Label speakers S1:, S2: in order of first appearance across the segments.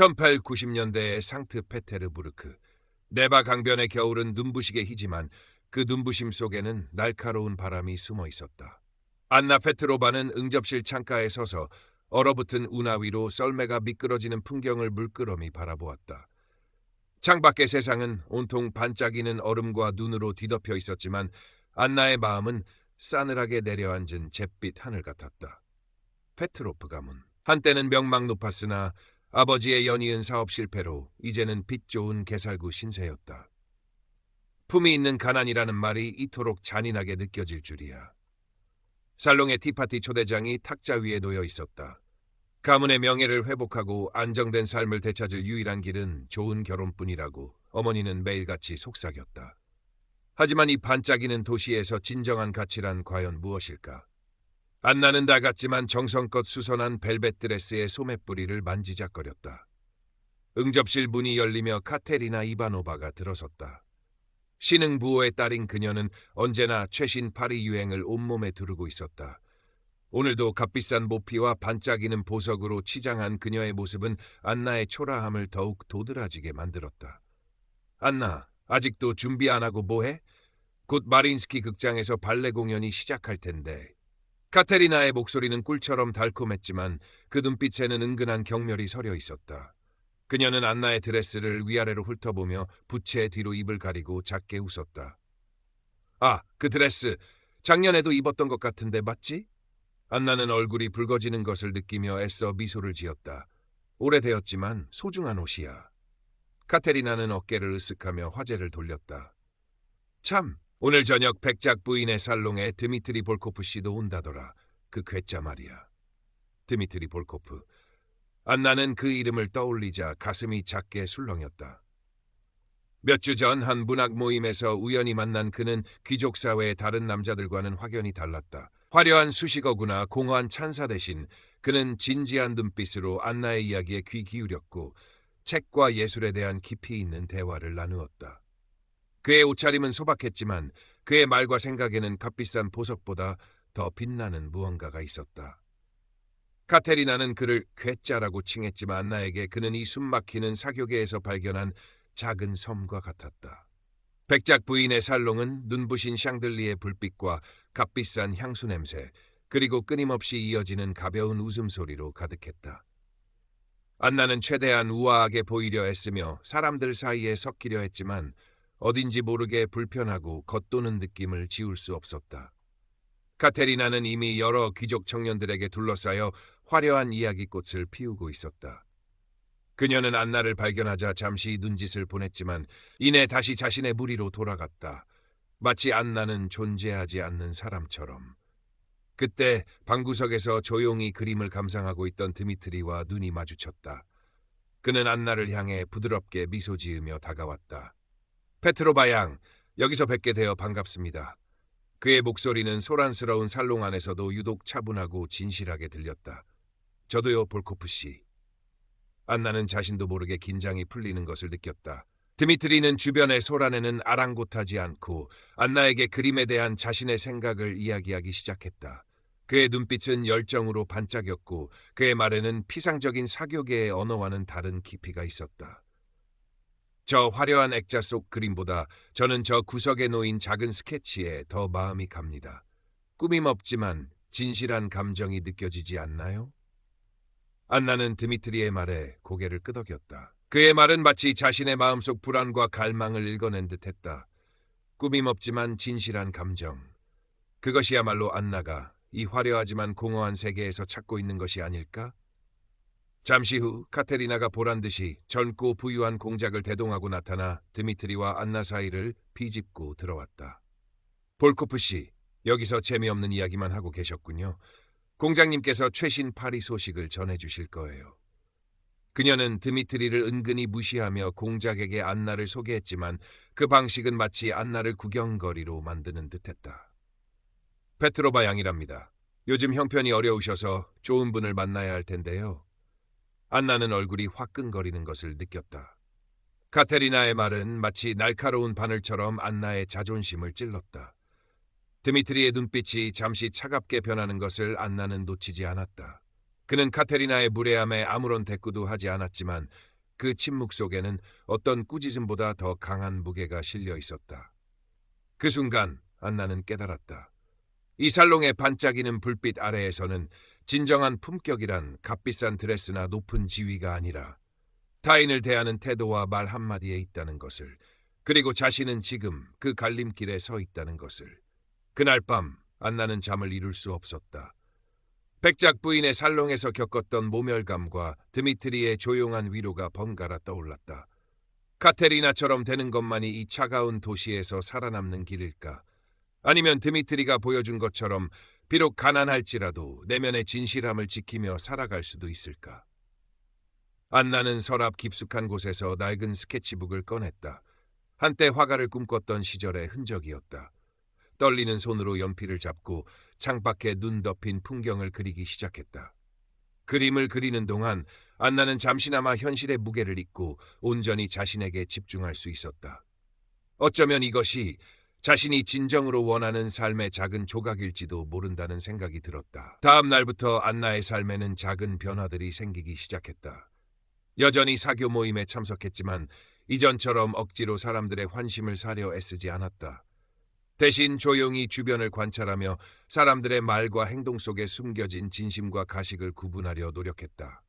S1: 1890년대의 상트 페테르부르크. 네바 강변의 겨울은 눈부시게 희지만 그 눈부심 속에는 날카로운 바람이 숨어 있었다. 안나 페트로바는 응접실 창가에 서서 얼어붙은 운하 위로 썰매가 미끄러지는 풍경을 물끄러미 바라보았다. 창밖의 세상은 온통 반짝이는 얼음과 눈으로 뒤덮여 있었지만 안나의 마음은 싸늘하게 내려앉은 잿빛 하늘 같았다. 페트로프 가문. 한때는 명망 높았으나 아버지의 연이은 사업 실패로 이제는 빛 좋은 개살구 신세였다. 품이 있는 가난이라는 말이 이토록 잔인하게 느껴질 줄이야. 살롱의 티파티 초대장이 탁자 위에 놓여 있었다. 가문의 명예를 회복하고 안정된 삶을 되찾을 유일한 길은 좋은 결혼뿐이라고 어머니는 매일같이 속삭였다. 하지만 이 반짝이는 도시에서 진정한 가치란 과연 무엇일까? 안나는 다 같지만 정성껏 수선한 벨벳 드레스의 소매뿌리를 만지작거렸다. 응접실 문이 열리며 카테리나 이바노바가 들어섰다. 신흥 부호의 딸인 그녀는 언제나 최신 파리 유행을 온몸에 두르고 있었다. 오늘도 값비싼 모피와 반짝이는 보석으로 치장한 그녀의 모습은 안나의 초라함을 더욱 도드라지게 만들었다. 안나, 아직도 준비 안 하고 뭐해? 곧 마린스키 극장에서 발레 공연이 시작할 텐데 카테리나의 목소리는 꿀처럼 달콤했지만 그 눈빛에는 은근한 경멸이 서려 있었다. 그녀는 안나의 드레스를 위아래로 훑어보며 부채 뒤로 입을 가리고 작게 웃었다. 아, 그 드레스 작년에도 입었던 것 같은데 맞지? 안나는 얼굴이 붉어지는 것을 느끼며 애써 미소를 지었다. 오래되었지만 소중한 옷이야. 카테리나는 어깨를 으쓱하며 화제를 돌렸다. 참, 오늘 저녁 백작 부인의 살롱에 드미트리 볼코프 씨도 온다더라. 그 괴짜 말이야. 드미트리 볼코프. 안나는 그 이름을 떠올리자 가슴이 작게 술렁였다. 몇 주 전 한 문학 모임에서 우연히 만난 그는 귀족 사회의 다른 남자들과는 확연히 달랐다. 화려한 수식어구나 공허한 찬사 대신 그는 진지한 눈빛으로 안나의 이야기에 귀 기울였고 책과 예술에 대한 깊이 있는 대화를 나누었다. 그의 옷차림은 소박했지만 그의 말과 생각에는 값비싼 보석보다 더 빛나는 무언가가 있었다. 카테리나는 그를 괴짜라고 칭했지만 안나에게 그는 이 숨막히는 사교계에서 발견한 작은 섬과 같았다. 백작 부인의 살롱은 눈부신 샹들리의 불빛과 값비싼 향수 냄새, 그리고 끊임없이 이어지는 가벼운 웃음소리로 가득했다. 안나는 최대한 우아하게 보이려 애쓰며 사람들 사이에 섞이려 했지만 어딘지 모르게 불편하고 겉도는 느낌을 지울 수 없었다. 카테리나는 이미 여러 귀족 청년들에게 둘러싸여 화려한 이야기꽃을 피우고 있었다. 그녀는 안나를 발견하자 잠시 눈짓을 보냈지만 이내 다시 자신의 무리로 돌아갔다. 마치 안나는 존재하지 않는 사람처럼. 그때 방구석에서 조용히 그림을 감상하고 있던 드미트리와 눈이 마주쳤다. 그는 안나를 향해 부드럽게 미소 지으며 다가왔다. 페트로바 양, 여기서 뵙게 되어 반갑습니다. 그의 목소리는 소란스러운 살롱 안에서도 유독 차분하고 진실하게 들렸다. 저도요, 볼코프 씨. 안나는 자신도 모르게 긴장이 풀리는 것을 느꼈다. 드미트리는 주변의 소란에는 아랑곳하지 않고 안나에게 그림에 대한 자신의 생각을 이야기하기 시작했다. 그의 눈빛은 열정으로 반짝였고 그의 말에는 피상적인 사교계의 언어와는 다른 깊이가 있었다. 저 화려한 액자 속 그림보다 저는 저 구석에 놓인 작은 스케치에 더 마음이 갑니다. 꾸밈 없지만 진실한 감정이 느껴지지 않나요? 안나는 드미트리의 말에 고개를 끄덕였다. 그의 말은 마치 자신의 마음속 불안과 갈망을 읽어낸 듯했다. 꾸밈 없지만 진실한 감정. 그것이야말로 안나가 이 화려하지만 공허한 세계에서 찾고 있는 것이 아닐까? 잠시 후 카테리나가 보란 듯이 젊고 부유한 공작을 대동하고 나타나 드미트리와 안나 사이를 비집고 들어왔다. 볼코프 씨, 여기서 재미없는 이야기만 하고 계셨군요. 공장님께서 최신 파리 소식을 전해주실 거예요. 그녀는 드미트리를 은근히 무시하며 공작에게 안나를 소개했지만 그 방식은 마치 안나를 구경거리로 만드는 듯했다. 페트로바 양이랍니다. 요즘 형편이 어려우셔서 좋은 분을 만나야 할 텐데요. 안나는 얼굴이 화끈거리는 것을 느꼈다. 카테리나의 말은 마치 날카로운 바늘처럼 안나의 자존심을 찔렀다. 드미트리의 눈빛이 잠시 차갑게 변하는 것을 안나는 놓치지 않았다. 그는 카테리나의 무례함에 아무런 대꾸도 하지 않았지만 그 침묵 속에는 어떤 꾸짖음보다 더 강한 무게가 실려 있었다. 그 순간 안나는 깨달았다. 이 살롱의 반짝이는 불빛 아래에서는 진정한 품격이란 값비싼 드레스나 높은 지위가 아니라 타인을 대하는 태도와 말 한마디에 있다는 것을 그리고 자신은 지금 그 갈림길에 서 있다는 것을 그날 밤 안나는 잠을 이룰 수 없었다. 백작 부인의 살롱에서 겪었던 모멸감과 드미트리의 조용한 위로가 번갈아 떠올랐다. 카테리나처럼 되는 것만이 이 차가운 도시에서 살아남는 길일까? 아니면 드미트리가 보여준 것처럼 비록 가난할지라도 내면의 진실함을 지키며 살아갈 수도 있을까? 안나는 서랍 깊숙한 곳에서 낡은 스케치북을 꺼냈다. 한때 화가를 꿈꿨던 시절의 흔적이었다. 떨리는 손으로 연필을 잡고 창밖에 눈 덮인 풍경을 그리기 시작했다. 그림을 그리는 동안 안나는 잠시나마 현실의 무게를 잊고 온전히 자신에게 집중할 수 있었다. 어쩌면 이것이 자신이 진정으로 원하는 삶의 작은 조각일지도 모른다는 생각이 들었다. 다음 날부터 안나의 삶에는 작은 변화들이 생기기 시작했다. 여전히 사교 모임에 참석했지만 이전처럼 억지로 사람들의 환심을 사려 애쓰지 않았다. 대신 조용히 주변을 관찰하며 사람들의 말과 행동 속에 숨겨진 진심과 가식을 구분하려 노력했다.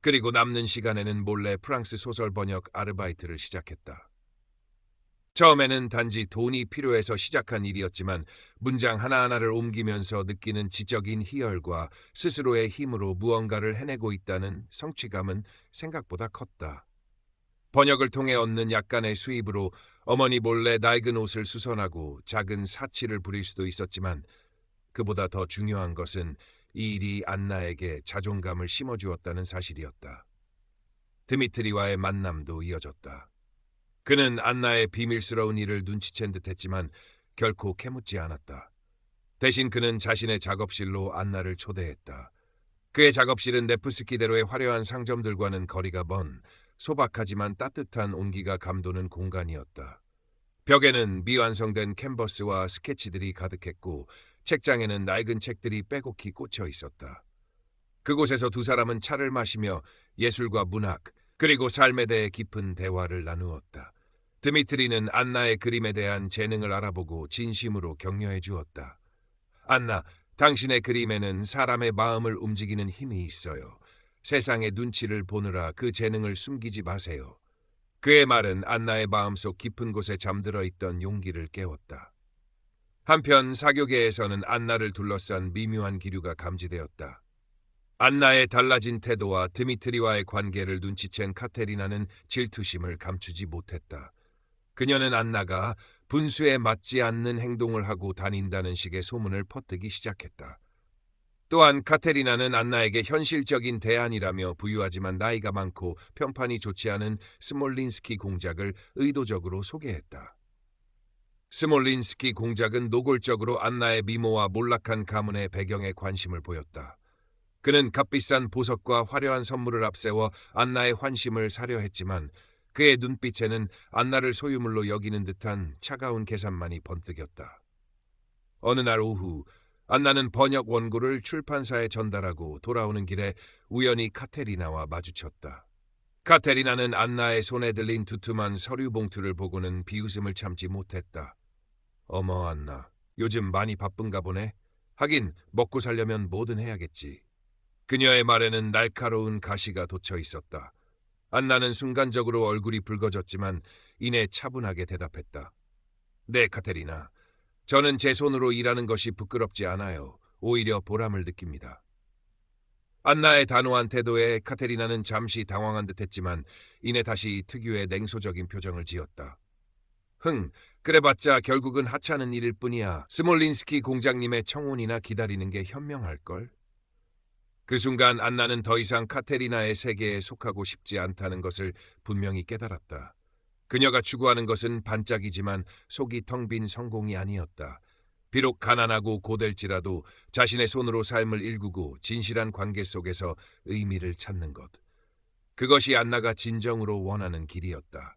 S1: 그리고 남는 시간에는 몰래 프랑스 소설 번역 아르바이트를 시작했다. 처음에는 단지 돈이 필요해서 시작한 일이었지만 문장 하나하나를 옮기면서 느끼는 지적인 희열과 스스로의 힘으로 무언가를 해내고 있다는 성취감은 생각보다 컸다. 번역을 통해 얻는 약간의 수입으로 어머니 몰래 낡은 옷을 수선하고 작은 사치를 부릴 수도 있었지만 그보다 더 중요한 것은 이 일이 안나에게 자존감을 심어주었다는 사실이었다. 드미트리와의 만남도 이어졌다. 그는 안나의 비밀스러운 일을 눈치챈 듯했지만 결코 캐묻지 않았다. 대신 그는 자신의 작업실로 안나를 초대했다. 그의 작업실은 네프스키대로의 화려한 상점들과는 거리가 먼 소박하지만 따뜻한 온기가 감도는 공간이었다. 벽에는 미완성된 캔버스와 스케치들이 가득했고 책장에는 낡은 책들이 빼곡히 꽂혀 있었다. 그곳에서 두 사람은 차를 마시며 예술과 문학, 그리고 삶에 대해 깊은 대화를 나누었다. 드미트리는 안나의 그림에 대한 재능을 알아보고 진심으로 격려해 주었다. 안나, 당신의 그림에는 사람의 마음을 움직이는 힘이 있어요. 세상의 눈치를 보느라 그 재능을 숨기지 마세요. 그의 말은 안나의 마음속 깊은 곳에 잠들어 있던 용기를 깨웠다. 한편 사교계에서는 안나를 둘러싼 미묘한 기류가 감지되었다. 안나의 달라진 태도와 드미트리와의 관계를 눈치챈 카테리나는 질투심을 감추지 못했다. 그녀는 안나가 분수에 맞지 않는 행동을 하고 다닌다는 식의 소문을 퍼뜨기 시작했다. 또한 카테리나는 안나에게 현실적인 대안이라며 부유하지만 나이가 많고 평판이 좋지 않은 스몰린스키 공작을 의도적으로 소개했다. 스몰린스키 공작은 노골적으로 안나의 미모와 몰락한 가문의 배경에 관심을 보였다. 그는 값비싼 보석과 화려한 선물을 앞세워 안나의 환심을 사려 했지만 그의 눈빛에는 안나를 소유물로 여기는 듯한 차가운 계산만이 번뜩였다. 어느 날 오후 안나는 번역 원고를 출판사에 전달하고 돌아오는 길에 우연히 카테리나와 마주쳤다. 카테리나는 안나의 손에 들린 두툼한 서류 봉투를 보고는 비웃음을 참지 못했다. 어머 안나, 요즘 많이 바쁜가 보네. 하긴 먹고 살려면 뭐든 해야겠지. 그녀의 말에는 날카로운 가시가 돋쳐 있었다. 안나는 순간적으로 얼굴이 붉어졌지만 이내 차분하게 대답했다. 네, 카테리나. 저는 제 손으로 일하는 것이 부끄럽지 않아요. 오히려 보람을 느낍니다. 안나의 단호한 태도에 카테리나는 잠시 당황한 듯했지만 이내 다시 특유의 냉소적인 표정을 지었다. 흥, 그래봤자 결국은 하찮은 일일 뿐이야. 스몰린스키 공장님의 청혼이나 기다리는 게 현명할걸? 그 순간 안나는 더 이상 카테리나의 세계에 속하고 싶지 않다는 것을 분명히 깨달았다. 그녀가 추구하는 것은 반짝이지만 속이 텅 빈 성공이 아니었다. 비록 가난하고 고될지라도 자신의 손으로 삶을 일구고 진실한 관계 속에서 의미를 찾는 것. 그것이 안나가 진정으로 원하는 길이었다.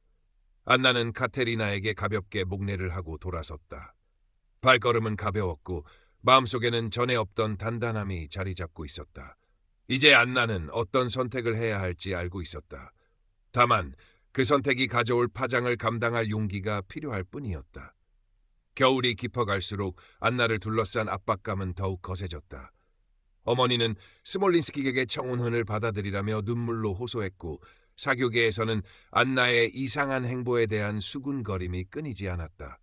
S1: 안나는 카테리나에게 가볍게 목례를 하고 돌아섰다. 발걸음은 가벼웠고 마음속에는 전에 없던 단단함이 자리 잡고 있었다. 이제 안나는 어떤 선택을 해야 할지 알고 있었다. 다만 그 선택이 가져올 파장을 감당할 용기가 필요할 뿐이었다. 겨울이 깊어갈수록 안나를 둘러싼 압박감은 더욱 거세졌다. 어머니는 스몰린스키에게 청혼혼을 받아들이라며 눈물로 호소했고 사교계에서는 안나의 이상한 행보에 대한 수군거림이 끊이지 않았다.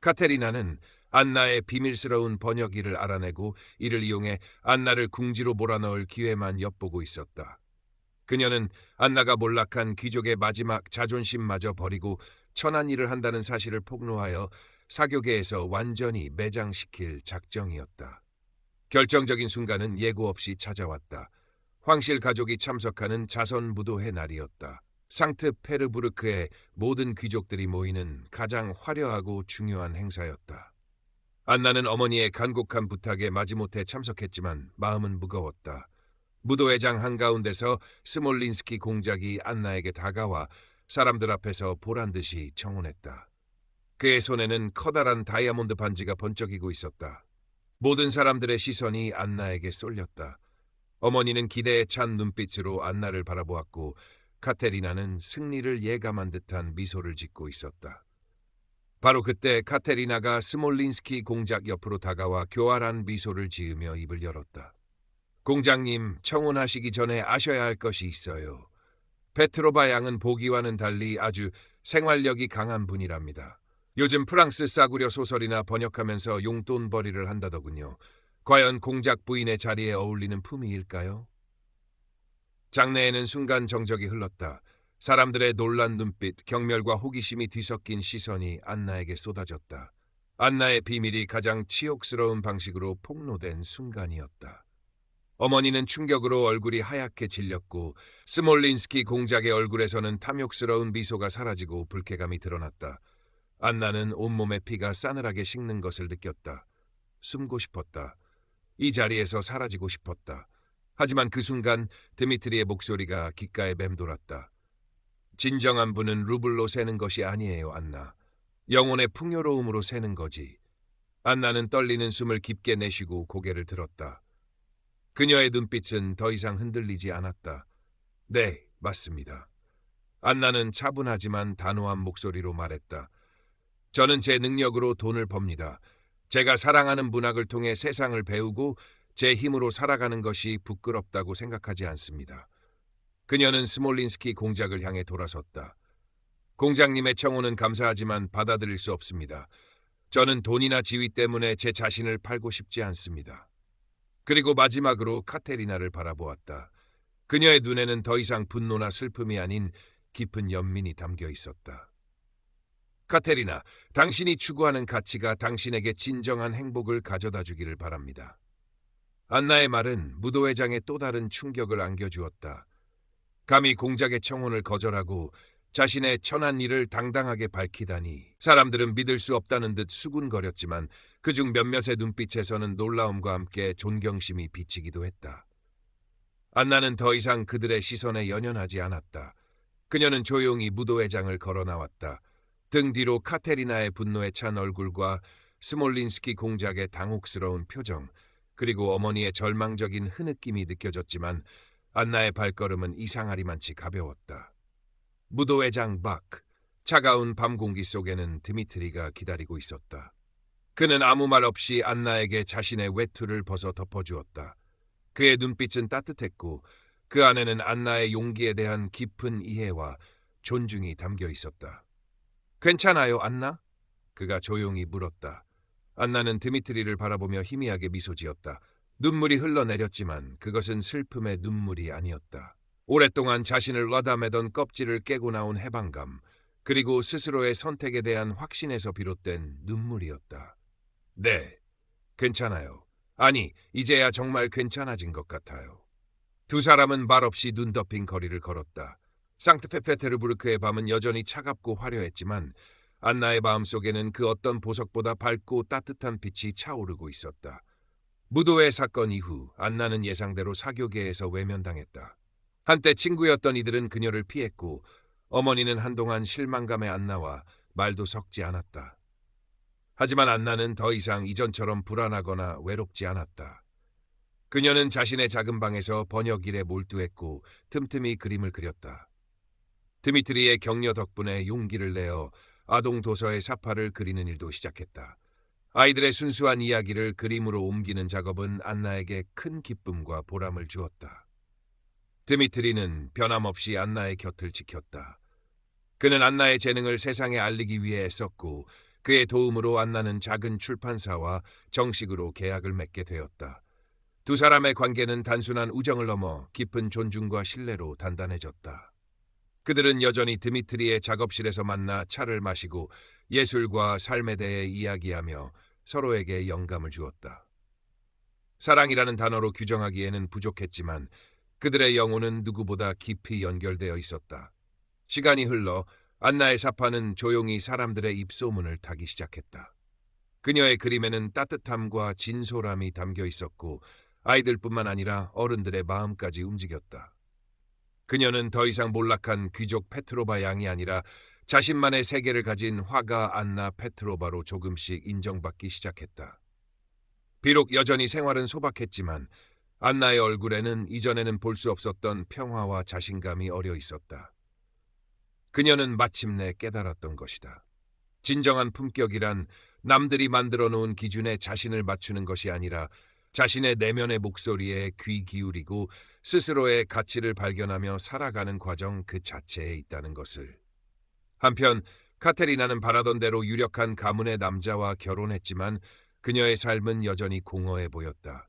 S1: 카테리나는 안나의 비밀스러운 번역일을 알아내고 이를 이용해 안나를 궁지로 몰아넣을 기회만 엿보고 있었다. 그녀는 안나가 몰락한 귀족의 마지막 자존심마저 버리고 천한 일을 한다는 사실을 폭로하여 사교계에서 완전히 매장시킬 작정이었다. 결정적인 순간은 예고 없이 찾아왔다. 황실 가족이 참석하는 자선 무도회 날이었다. 상트 페르부르크의 모든 귀족들이 모이는 가장 화려하고 중요한 행사였다. 안나는 어머니의 간곡한 부탁에 마지못해 참석했지만 마음은 무거웠다. 무도회장 한가운데서 스몰린스키 공작이 안나에게 다가와 사람들 앞에서 보란 듯이 청혼했다. 그의 손에는 커다란 다이아몬드 반지가 번쩍이고 있었다. 모든 사람들의 시선이 안나에게 쏠렸다. 어머니는 기대에 찬 눈빛으로 안나를 바라보았고 카테리나는 승리를 예감한 듯한 미소를 짓고 있었다. 바로 그때 카테리나가 스몰린스키 공작 옆으로 다가와 교활한 미소를 지으며 입을 열었다. 공장님, 청혼하시기 전에 아셔야 할 것이 있어요. 페트로바 양은 보기와는 달리 아주 생활력이 강한 분이랍니다. 요즘 프랑스 싸구려 소설이나 번역하면서 용돈벌이를 한다더군요. 과연 공작 부인의 자리에 어울리는 품위일까요? 장내에는 순간 정적이 흘렀다. 사람들의 놀란 눈빛, 경멸과 호기심이 뒤섞인 시선이 안나에게 쏟아졌다. 안나의 비밀이 가장 치욕스러운 방식으로 폭로된 순간이었다. 어머니는 충격으로 얼굴이 하얗게 질렸고 스몰린스키 공작의 얼굴에서는 탐욕스러운 미소가 사라지고 불쾌감이 드러났다. 안나는 온몸에 피가 싸늘하게 식는 것을 느꼈다. 숨고 싶었다. 이 자리에서 사라지고 싶었다. 하지만 그 순간 드미트리의 목소리가 귓가에 맴돌았다. 진정한 분은 루블로 세는 것이 아니에요, 안나. 영혼의 풍요로움으로 세는 거지. 안나는 떨리는 숨을 깊게 내쉬고 고개를 들었다. 그녀의 눈빛은 더 이상 흔들리지 않았다. 네, 맞습니다. 안나는 차분하지만 단호한 목소리로 말했다. 저는 제 능력으로 돈을 법니다. 제가 사랑하는 문학을 통해 세상을 배우고 제 힘으로 살아가는 것이 부끄럽다고 생각하지 않습니다. 그녀는 스몰린스키 공작을 향해 돌아섰다. 공장님의 청혼은 감사하지만 받아들일 수 없습니다. 저는 돈이나 지위 때문에 제 자신을 팔고 싶지 않습니다. 그리고 마지막으로 카테리나를 바라보았다. 그녀의 눈에는 더 이상 분노나 슬픔이 아닌 깊은 연민이 담겨 있었다. 카테리나, 당신이 추구하는 가치가 당신에게 진정한 행복을 가져다 주기를 바랍니다. 안나의 말은 무도회장에 또 다른 충격을 안겨주었다. 감히 공작의 청혼을 거절하고 자신의 천한 일을 당당하게 밝히다니 사람들은 믿을 수 없다는 듯 수군거렸지만 그중 몇몇의 눈빛에서는 놀라움과 함께 존경심이 비치기도 했다. 안나는 더 이상 그들의 시선에 연연하지 않았다. 그녀는 조용히 무도회장을 걸어 나왔다. 등 뒤로 카테리나의 분노에 찬 얼굴과 스몰린스키 공작의 당혹스러운 표정, 그리고 어머니의 절망적인 흐느낌이 느껴졌지만 안나의 발걸음은 이상하리만치 가벼웠다. 무도회 장 박, 차가운 밤 공기 속에는 드미트리가 기다리고 있었다. 그는 아무 말 없이 안나에게 자신의 외투를 벗어 덮어주었다. 그의 눈빛은 따뜻했고 그 안에는 안나의 용기에 대한 깊은 이해와 존중이 담겨 있었다. 괜찮아요, 안나? 그가 조용히 물었다. 안나는 드미트리를 바라보며 희미하게 미소 지었다. 눈물이 흘러내렸지만 그것은 슬픔의 눈물이 아니었다. 오랫동안 자신을 와담매던 껍질을 깨고 나온 해방감, 그리고 스스로의 선택에 대한 확신에서 비롯된 눈물이었다. 네, 괜찮아요. 아니, 이제야 정말 괜찮아진 것 같아요. 두 사람은 말없이 눈 덮인 거리를 걸었다. 상트페페테르부르크의 밤은 여전히 차갑고 화려했지만 안나의 마음속에는 그 어떤 보석보다 밝고 따뜻한 빛이 차오르고 있었다. 무도회 사건 이후 안나는 예상대로 사교계에서 외면당했다. 한때 친구였던 이들은 그녀를 피했고 어머니는 한동안 실망감에 안나와 말도 섞지 않았다. 하지만 안나는 더 이상 이전처럼 불안하거나 외롭지 않았다. 그녀는 자신의 작은 방에서 번역 일에 몰두했고 틈틈이 그림을 그렸다. 드미트리의 격려 덕분에 용기를 내어 아동 도서의 사파를 그리는 일도 시작했다. 아이들의 순수한 이야기를 그림으로 옮기는 작업은 안나에게 큰 기쁨과 보람을 주었다. 드미트리는 변함없이 안나의 곁을 지켰다. 그는 안나의 재능을 세상에 알리기 위해 애썼고 그의 도움으로 안나는 작은 출판사와 정식으로 계약을 맺게 되었다. 두 사람의 관계는 단순한 우정을 넘어 깊은 존중과 신뢰로 단단해졌다. 그들은 여전히 드미트리의 작업실에서 만나 차를 마시고 예술과 삶에 대해 이야기하며 서로에게 영감을 주었다. 사랑이라는 단어로 규정하기에는 부족했지만 그들의 영혼은 누구보다 깊이 연결되어 있었다. 시간이 흘러 안나의 사파는 조용히 사람들의 입소문을 타기 시작했다. 그녀의 그림에는 따뜻함과 진솔함이 담겨 있었고 아이들뿐만 아니라 어른들의 마음까지 움직였다. 그녀는 더 이상 몰락한 귀족 페트로바 양이 아니라 자신만의 세계를 가진 화가 안나 페트로바로 조금씩 인정받기 시작했다. 비록 여전히 생활은 소박했지만 안나의 얼굴에는 이전에는 볼 수 없었던 평화와 자신감이 어려 있었다. 그녀는 마침내 깨달았던 것이다. 진정한 품격이란 남들이 만들어 놓은 기준에 자신을 맞추는 것이 아니라 자신의 내면의 목소리에 귀 기울이고 스스로의 가치를 발견하며 살아가는 과정 그 자체에 있다는 것을. 한편 카테리나는 바라던 대로 유력한 가문의 남자와 결혼했지만 그녀의 삶은 여전히 공허해 보였다.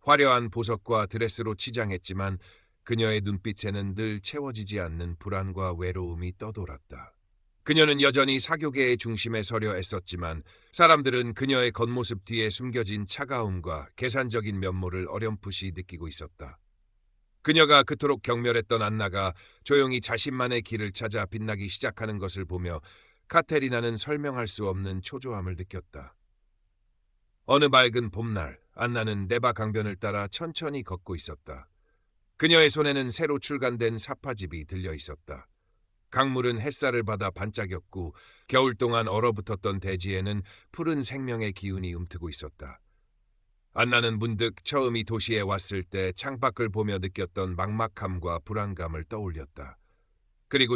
S1: 화려한 보석과 드레스로 치장했지만 그녀의 눈빛에는 늘 채워지지 않는 불안과 외로움이 떠돌았다. 그녀는 여전히 사교계의 중심에 서려 애썼지만 사람들은 그녀의 겉모습 뒤에 숨겨진 차가움과 계산적인 면모를 어렴풋이 느끼고 있었다. 그녀가 그토록 경멸했던 안나가 조용히 자신만의 길을 찾아 빛나기 시작하는 것을 보며 카테리나는 설명할 수 없는 초조함을 느꼈다. 어느 맑은 봄날, 안나는 네바 강변을 따라 천천히 걷고 있었다. 그녀의 손에는 새로 출간된 사파집이 들려 있었다. 강물은 햇살을 받아 반짝였고 겨울 동안 얼어붙었던 대지에는 푸른 생명의 기운이 움트고 있었다. 안나는 문득 처음 이 도시에 왔을 때 창밖을 보며 느꼈던 막막함과 불안감을 떠올렸다. 그리고